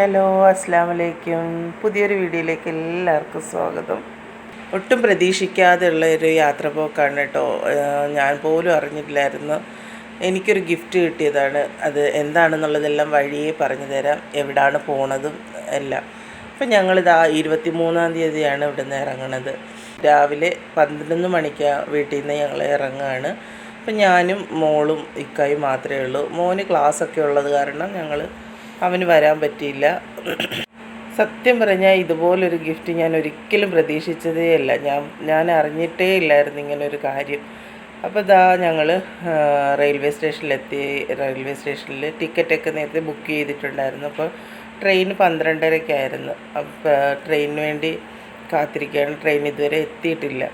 Hello അസ്സാം വലൈക്കും പുതിയൊരു വീഡിയോയിലേക്ക് എല്ലാവർക്കും സ്വാഗതം. ഒട്ടും പ്രതീക്ഷിക്കാതെയുള്ള ഒരു യാത്ര പോക്കാണ് കേട്ടോ. ഞാൻ പോലും അറിഞ്ഞിട്ടില്ലായിരുന്നു. എനിക്കൊരു ഗിഫ്റ്റ് കിട്ടിയതാണ്. അത് എന്താണെന്നുള്ളതെല്ലാം വഴിയേ പറഞ്ഞു തരാം. എവിടാണ് പോണതും എല്ലാം. അപ്പം ഞങ്ങളിതാ ഇരുപത്തി മൂന്നാം തീയതിയാണ് ഇവിടെ നിന്ന് ഇറങ്ങണത്. രാവിലെ പന്ത്രണ്ട് മണിക്ക് വീട്ടിൽ നിന്ന് ഞങ്ങൾ ഇറങ്ങുകയാണ് അപ്പം ഞാനും മോളും ഇക്കായും മാത്രമേ ഉള്ളൂ. മോന് ക്ലാസ്സൊക്കെ ഉള്ളത് കാരണം ഞങ്ങൾ അവന് വരാൻ പറ്റിയില്ല. സത്യം പറഞ്ഞാൽ ഇതുപോലൊരു ഗിഫ്റ്റ് ഞാൻ ഒരിക്കലും പ്രതീക്ഷിച്ചതേ അല്ല. ഞാൻ ഞാൻ അറിഞ്ഞിട്ടേ ഇല്ലായിരുന്നു ഇങ്ങനെ ഒരു കാര്യം അപ്പോൾ ഇതാ ഞങ്ങൾ റെയിൽവേ സ്റ്റേഷനിലെത്തി റെയിൽവേ സ്റ്റേഷനിൽ ടിക്കറ്റൊക്കെ നേരത്തെ ബുക്ക് ചെയ്തിട്ടുണ്ടായിരുന്നു. അപ്പോൾ ട്രെയിൻ പന്ത്രണ്ടരയ്ക്കായിരുന്നു അപ്പോൾ ട്രെയിനിന് വേണ്ടി കാത്തിരിക്കുകയാണ്. ട്രെയിൻ ഇതുവരെ എത്തിയിട്ടില്ല.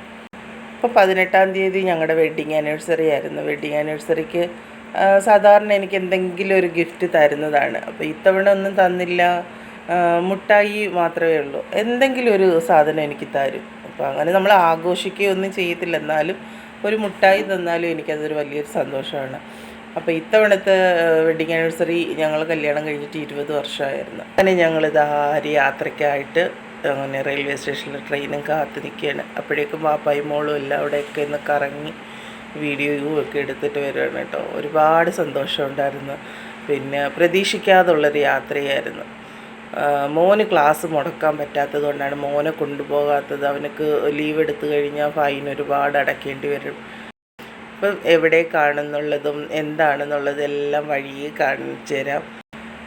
അപ്പോൾ പതിനെട്ടാം തീയതി ഞങ്ങളുടെ വെഡ്ഡിങ് ആനിവേഴ്സറി ആയിരുന്നു. വെഡ്ഡിങ് ആനിവേഴ്സറിക്ക് സാധാരണ എനിക്ക് എന്തെങ്കിലും ഒരു ഗിഫ്റ്റ് തരുന്നതാണ്. അപ്പോൾ ഇത്തവണ ഒന്നും തന്നില്ല. മുട്ടായി മാത്രമേ ഉള്ളൂ. എന്തെങ്കിലും ഒരു സാധനം എനിക്ക് തരും. അപ്പോൾ അങ്ങനെ നമ്മൾ ആഘോഷിക്കുകയൊന്നും ചെയ്യത്തില്ല. എന്നാലും ഒരു മുട്ടായി തന്നാലും എനിക്കതൊരു വലിയൊരു സന്തോഷമാണ്. അപ്പോൾ ഇത്തവണത്തെ വെഡിങ് ആനിവേഴ്സറി ഞങ്ങൾ കല്യാണം കഴിഞ്ഞിട്ട് ഇരുപത് വർഷമായിരുന്നു. അങ്ങനെ ഞങ്ങൾ ഒരു യാത്രയ്ക്കായിട്ട് അങ്ങനെ റെയിൽവേ സ്റ്റേഷനിൽ ട്രെയിനും കാത്തു നിൽക്കുകയാണ് അപ്പോഴേക്കും വാപ്പായും മോളും എല്ലാം അവിടെയൊക്കെ ഒന്ന് കറങ്ങി വീഡിയോയും ഒക്കെ എടുത്തിട്ട് വരികയാണ് കേട്ടോ. ഒരുപാട് സന്തോഷമുണ്ടായിരുന്നു പിന്നെ പ്രതീക്ഷിക്കാതുള്ളൊരു യാത്രയായിരുന്നു. മോന് ക്ലാസ് മുടക്കാൻ പറ്റാത്തത് കൊണ്ടാണ് മോനെ കൊണ്ടുപോകാത്തത്. അവനക്ക് ലീവ് എടുത്തു കഴിഞ്ഞാൽ ഫൈൻ ഒരുപാട് അടയ്ക്കേണ്ടി വരും. അപ്പം എവിടെ കാണുന്നുള്ളതും എന്താണെന്നുള്ളതെല്ലാം വഴിയെ കാണിച്ചു തരാം.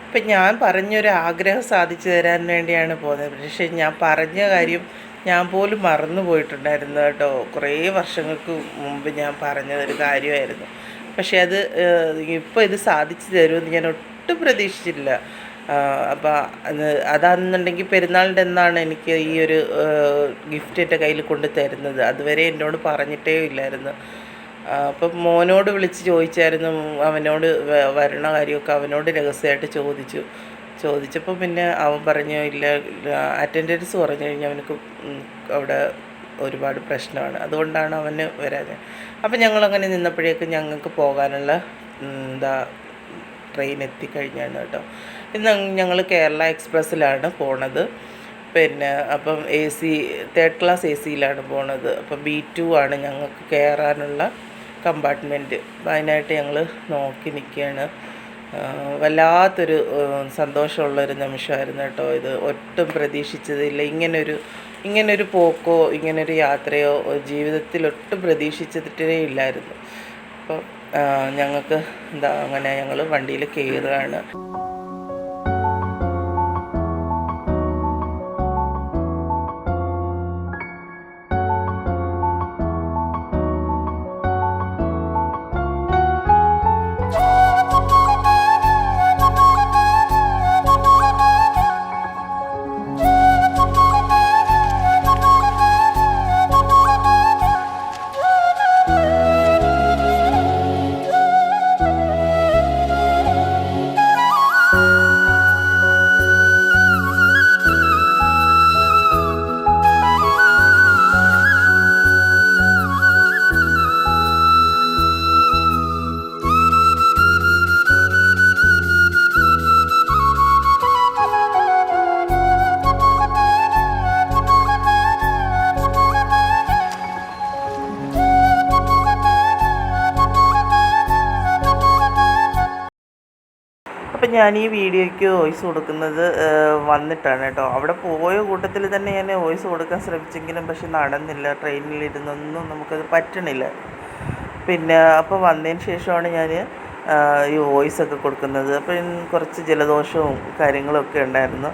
ഇപ്പം ഞാൻ പറഞ്ഞൊരു ആഗ്രഹം സാധിച്ചു തരാൻ വേണ്ടിയാണ് പോകുന്നത്. പക്ഷേ ഞാൻ പറഞ്ഞ കാര്യം ഞാൻ പോലും മറന്നു പോയിട്ടുണ്ടായിരുന്നു കേട്ടോ. കുറേ വർഷങ്ങൾക്ക് മുമ്പ് ഞാൻ പറഞ്ഞതൊരു കാര്യമായിരുന്നു. പക്ഷേ അത് ഇപ്പോൾ ഇത് സാധിച്ചു തരുമെന്ന് ഞാൻ ഒട്ടും പ്രതീക്ഷിച്ചില്ല അപ്പോൾ അതാണെന്നുണ്ടെങ്കിൽ പെരുന്നാളിന്റെ എന്നാണ് എനിക്ക് ഈ ഒരു ഗിഫ്റ്റ് എന്റെ കയ്യിൽ കൊണ്ടു തരുന്നത് അതുവരെ എന്നോട് പറഞ്ഞിട്ടേ ഇല്ലായിരുന്നു. അപ്പം മോനോട് വിളിച്ച് ചോദിച്ചായിരുന്നു അവനോട് വരണ കാര്യമൊക്കെ അവനോട് രഹസ്യമായിട്ട് ചോദിച്ചു. ചോദിച്ചപ്പോൾ പിന്നെ അവൻ പറഞ്ഞു ഇല്ല അറ്റൻഡൻസ് പറഞ്ഞു കഴിഞ്ഞാൽ അവനക്ക് അവിടെ ഒരുപാട് പ്രശ്നമാണ്. അതുകൊണ്ടാണ് അവന് വരാതെ അപ്പം ഞങ്ങളങ്ങനെ നിന്നപ്പോഴേക്ക് ഞങ്ങൾക്ക് പോകാനുള്ള എന്താ ട്രെയിൻ എത്തിക്കഴിഞ്ഞാണ് കേട്ടോ. ഇന്ന് ഞങ്ങൾ കേരള എക്സ്പ്രസ്സിലാണ് പോണത്. പിന്നെ അപ്പം A C third class A സിയിലാണ് പോണത്. അപ്പം ബി ടു ആണ് ഞങ്ങൾക്ക് കയറാനുള്ള കമ്പാർട്ട്മെന്റ്. അതിനായിട്ട് ഞങ്ങൾ നോക്കി നിൽക്കുകയാണ് വല്ലാത്തൊരു സന്തോഷമുള്ളൊരു നിമിഷമായിരുന്നു കേട്ടോ ഇത്. ഒട്ടും പ്രതീക്ഷിച്ചതില്ല. ഇങ്ങനൊരു ഇങ്ങനൊരു പോക്കോ ഇങ്ങനൊരു യാത്രയോ ജീവിതത്തിൽ ഒട്ടും പ്രതീക്ഷിച്ചിട്ടേ ഇല്ലായിരുന്നു. അപ്പോൾ ഞങ്ങൾക്ക് എന്താ അങ്ങനെ ഞങ്ങൾ വണ്ടിയിൽ കയറുകയാണ് അപ്പം ഞാൻ ഈ വീഡിയോയ്ക്ക് വോയിസ് കൊടുക്കുന്നത് വന്നിട്ടാണ് കേട്ടോ. അവിടെ പോയ കൂട്ടത്തിൽ തന്നെ ഞാൻ വോയിസ് കൊടുക്കാൻ ശ്രമിച്ചെങ്കിലും പക്ഷെ നടന്നില്ല. ട്രെയിനിലിരുന്നൊന്നും നമുക്കത് പറ്റണില്ല. പിന്നെ അപ്പോൾ വന്നതിന് ശേഷമാണ് ഞാൻ ഈ വോയിസ് ഒക്കെ കൊടുക്കുന്നത്. അപ്പം കുറച്ച് ജലദോഷവും കാര്യങ്ങളൊക്കെ ഉണ്ടായിരുന്നു.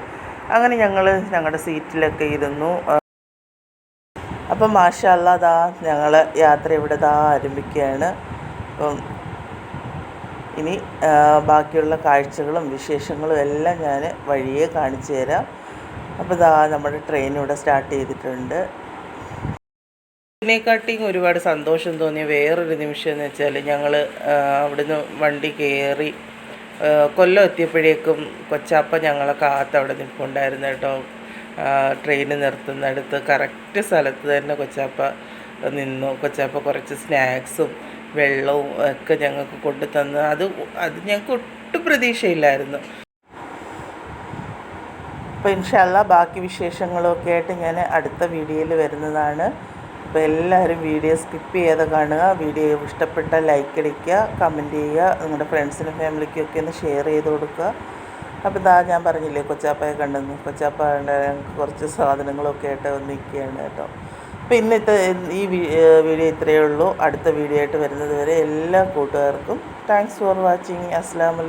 അങ്ങനെ ഞങ്ങൾ ഞങ്ങളുടെ സീറ്റിലൊക്കെ ഇരുന്നു. അപ്പം മാഷല്ല ദാ ഞങ്ങൾ യാത്ര ഇവിടെ ദാ ആരംഭിക്കുകയാണ് അപ്പം ഇനി ബാക്കിയുള്ള കാഴ്ചകളും വിശേഷങ്ങളും എല്ലാം ഞാൻ വഴിയെ കാണിച്ചു തരാം. അപ്പോൾ ഇതാ നമ്മുടെ ട്രെയിൻ ഇവിടെ സ്റ്റാർട്ട് ചെയ്തിട്ടുണ്ട്. ഇതിനെക്കാട്ടിയും ഒരുപാട് സന്തോഷം തോന്നിയ വേറൊരു നിമിഷം എന്ന് വെച്ചാൽ ഞങ്ങൾ അവിടുന്ന് വണ്ടി കയറി കൊല്ലം എത്തിയപ്പോഴേക്കും കൊച്ചാപ്പ ഞങ്ങളെ കാത്ത് അവിടെ നിൽപ്പുണ്ടായിരുന്നു കേട്ടോ. ട്രെയിൻ നിർത്തുന്നിടത്ത്. കറക്റ്റ് സ്ഥലത്ത് തന്നെ കൊച്ചാപ്പ നിന്നു. കൊച്ചാപ്പ കുറച്ച് സ്നാക്സും വെള്ളവും ഒക്കെ ഞങ്ങൾക്ക് കൊണ്ടു തന്നു അത് അത് ഞങ്ങൾക്ക് ഒട്ടും പ്രതീക്ഷയില്ലായിരുന്നു. അപ്പോൾ ഇൻഷല്ല ബാക്കി വിശേഷങ്ങളൊക്കെ ആയിട്ട് ഞാൻ അടുത്ത വീഡിയോയിൽ വരുന്നതാണ്. അപ്പോൾ എല്ലാവരും വീഡിയോ സ്കിപ്പ് ചെയ്യാതെ കാണുക. വീഡിയോ ഇഷ്ടപ്പെട്ട ലൈക്ക് അടിക്കുക കമന്റ് ചെയ്യുക നിങ്ങളുടെ ഫ്രണ്ട്സിനും ഫാമിലിക്കും ഒക്കെ ഒന്ന് ഷെയർ ചെയ്ത് കൊടുക്കുക. അപ്പോൾ ഇതാ ഞാൻ പറഞ്ഞില്ലേ കൊച്ചാപ്പയെ കണ്ടെന്ന്. കൊച്ചാപ്പ കുറച്ച് സാധനങ്ങളൊക്കെ ആയിട്ട് വന്നിരിക്കുകയാണ് കേട്ടോ. അപ്പോൾ ഇന്നത്തെ ഈ വീഡിയോ ഇത്രയേ ഉള്ളൂ. അടുത്ത വീഡിയോ ആയിട്ട് വരുന്നത് വരെ എല്ലാ കൂട്ടുകാർക്കും താങ്ക്സ് ഫോർ വാച്ചിങ് അസ്സാം